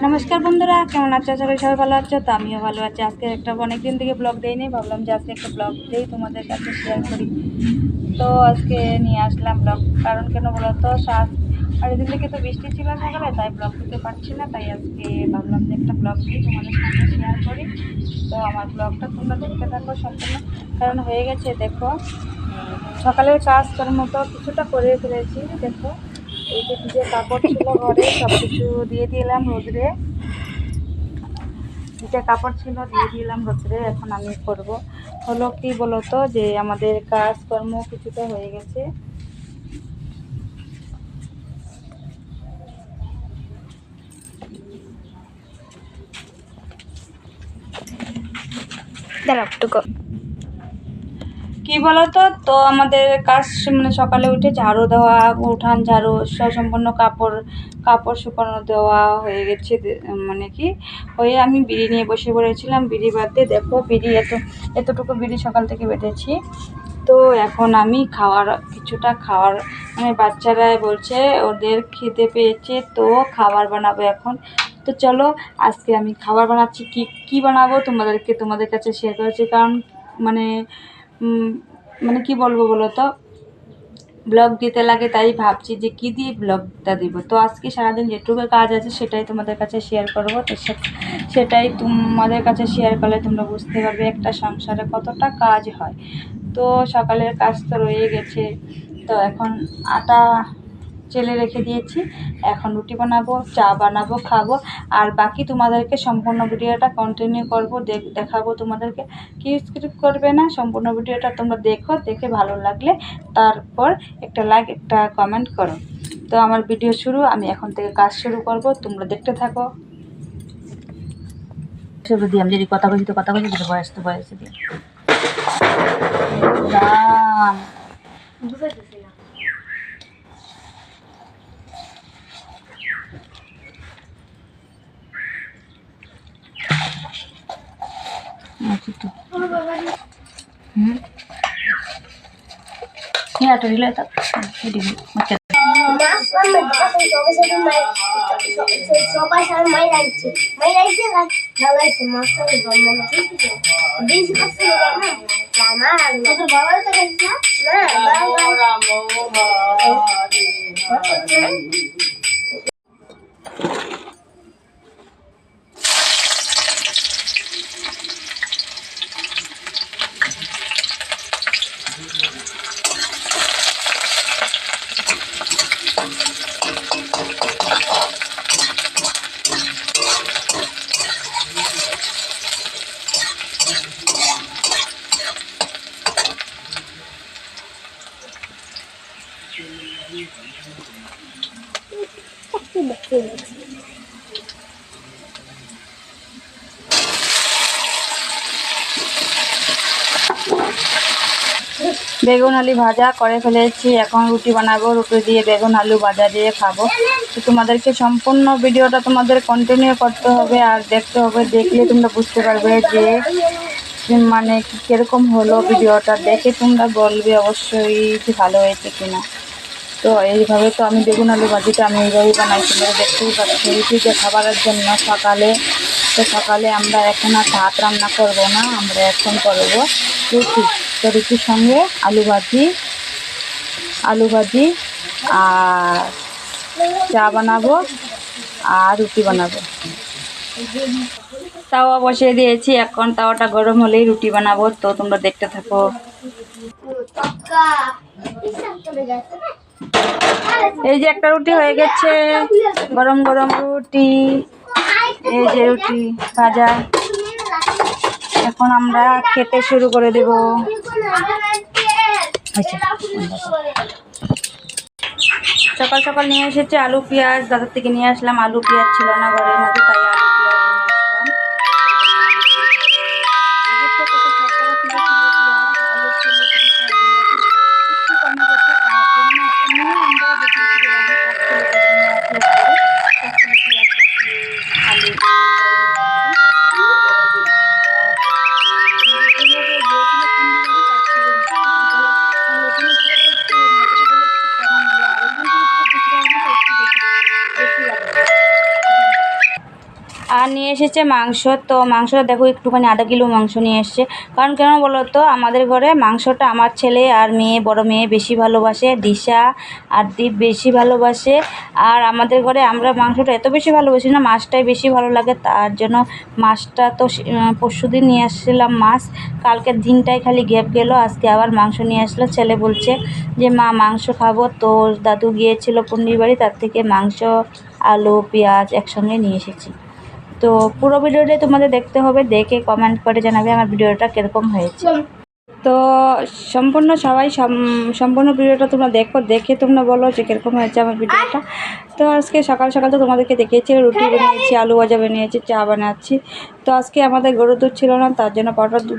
নমস্কার বন্ধুরা, কেমন আছো? আশা সবাই ভালো আছো, তো আমিও ভালো আছি। আজকে একটা অনেকদিন থেকে ব্লগ দেয়নি ভাবলাম যে আজকে একটা ব্লগ দিই, তোমাদের কাছে শেয়ার করি। তো আজকে নিয়ে আসলাম ব্লগ কারণ কেন বলো তো শ্বাস দিন থেকে তো বৃষ্টি ছিল সকালে তাই ব্লগ দিতে পারছি না, তাই আজকে ভাবলাম যে একটা ব্লগ দিই, তোমাদের সঙ্গে শেয়ার করি। তো আমার ব্লগটা তোমরা দেখতে থাকো সম্পূর্ণ। কারণ হয়ে গেছে, দেখো, সকালের কাজ করার মতো কিছুটা করে ফেলেছি, দেখো। এই কাপড় ছিল ঘরে সব কিছু দিয়ে দিলাম কাপড় ছিল দিয়ে দিলাম এখন আমি হলো যে আমাদের কাজকর্ম কিছুটা হয়ে গেছে। দাঁড়াও টুকু কি বলতো? তো আমাদের কাজ মানে সকালে উঠে ঝাড়ু দেওয়া, উঠান ঝাড়ু সম্পূর্ণ কাপড় কাপড় শুকানো দেওয়া হয়ে গেছে মানে কি? হয়ে আমি বিড়ি নিয়ে বসে পড়েছিলাম। বিড়ি বাদতে দেখো বিড়ি এত এতটুকু বিড়ি সকাল থেকে বেঁধেছি। তো এখন আমি খাওয়ার, কিছুটা খাওয়ার মানে বাচ্চারাই বলছে ওদের খেতে পেয়েছে, তো খাবার বানাবো এখন। তো চলো আজকে আমি খাবার বানাচ্ছি। কি কি বানাবো তোমাদেরকে তোমাদের কাছে শেয়ার করেছি কারণ মানে মানে কি বলব বলো তো? ব্লগ দিতে লাগে তাই ভাবছি যে কি দিয়ে ব্লগটা দিব? তো আজকে সারাদিন যেটুকু কাজ আছে সেটাই তোমাদের কাছে শেয়ার করব। তো সেটাই তোমাদের কাছে শেয়ার করলে তোমরা বুঝতে পারবে একটা সংসারে কতটা কাজ হয়। তো সকালের কাজ তো রয়ে গেছে। তো এখন আটা চেলে রেখে দিয়েছি। এখন রুটি বানাবো চা বানাবো খাব। আর বাকি তোমাদেরকে সম্পূর্ণ ভিডিওটা কন্টিনিউ করব দেখ দেখাবো তোমাদেরকে। কি স্ক্রিপ্ট করবে না সম্পূর্ণ ভিডিওটা তোমরা দেখো দেখে ভালো লাগলে তারপর একটা লাইক একটা কমেন্ট করো। তো আমার ভিডিও শুরু আমি এখন থেকে কাজ শুরু করব তোমরা দেখতে থাকো। দিয়ে আমি যদি কথা বলছি তো কথা বলছি যদি বয়স তো বয়স দিয়ে। Hmm. Ini ada nilai tak? Jadi macet. Sama তোর বাবার তো গেছে না বাবা বেগুন আলু ভাজা করে ফেলেছি। এখন রুটি বানাবো, রুটি দিয়ে বেগুন আলু ভাজা দিয়ে খাব। তো তোমাদেরকে সম্পূর্ণ ভিডিওটা তোমাদের কন্টিনিউ করতে হবে আর দেখতে হবে, দেখলে তোমরা বুঝতে পারবে যে মানে কীরকম হলো ভিডিওটা। দেখে তোমরা বলবে অবশ্যই ভালো হয়েছে কিনা। তো এইভাবে তো আমি বেগুন আলু ভাজিটা আমি এইভাবেই বানাই। তোমরা দেখতেই পাচ্ছি, রুটি যে খাবারের জন্য সকালে তো সকালে আমরা এখন আর ভাত রান্না করব না, আমরা এখন করব রুটি। তো রুটির সঙ্গে আলু ভাজি আলু ভাজি আর চা বানাবো আর রুটি বানাবো। তাওয়া বসিয়ে দিয়েছি, এখন তাওয়াটা গরম হলেই রুটি বানাবো, তো তোমরা দেখতে থাকো। এই যে একটা রুটি হয়ে গেছে, গরম গরম রুটি। এই যে রুটি ভাজা। এখন আমরা খেতে শুরু করে দেব। সকাল সকাল নিয়ে এসেছি আলু পেঁয়াজ। দাদার থেকে নিয়ে আসলাম আলু পেঁয়াজ ছিল না ঘরের মধ্যে, তাই আর নিয়ে এসেছে মাংস। তো মাংসটা দেখো, একটুখানি আধা কিলো মাংস নিয়ে এসেছে। কারণ কেন বলো তো, আমাদের ঘরে মাংসটা আমার ছেলে আর মেয়ে, বড় মেয়ে বেশি ভালোবাসে, দিশা আর দীপ বেশি ভালোবাসে। আর আমাদের ঘরে আমরা মাংসটা এত বেশি ভালোবাসি না, মাছটাই বেশি ভালো লাগে। তার জন্য মাছটা তো পরশু দিন নিয়ে আসছিলাম মাছ। কালকের দিনটাই খালি গ্যাপ গেল, আজকে আবার মাংস নিয়ে আসলো। ছেলে বলছে যে, মা, মাংস খাব। তো দাদু গিয়েছিল পুন্ডির বাড়ি, তার থেকে মাংস, আলু, পেঁয়াজ একসঙ্গে নিয়ে এসেছি। তো পুরো ভিডিওটাই তোমাদের দেখতে হবে, দেখে কমেন্ট করে জানাবে আমার ভিডিওটা কীরকম হয়েছে। তো সম্পূর্ণ সবাই সম- সম্পূর্ণ ভিডিওটা তোমরা দেখো, দেখে তোমরা বলো যে কীরকম হয়েছে আমার ভিডিওটা। তো আজকে সকাল সকাল তো তোমাদেরকে দেখিয়েছি, রুটি বানিয়েছি, আলু ভাজা বানিয়েছি, চা বানাচ্ছি। তো আজকে আমাদের গরুর দুধ ছিল না, তার জন্য পাউডার দুধ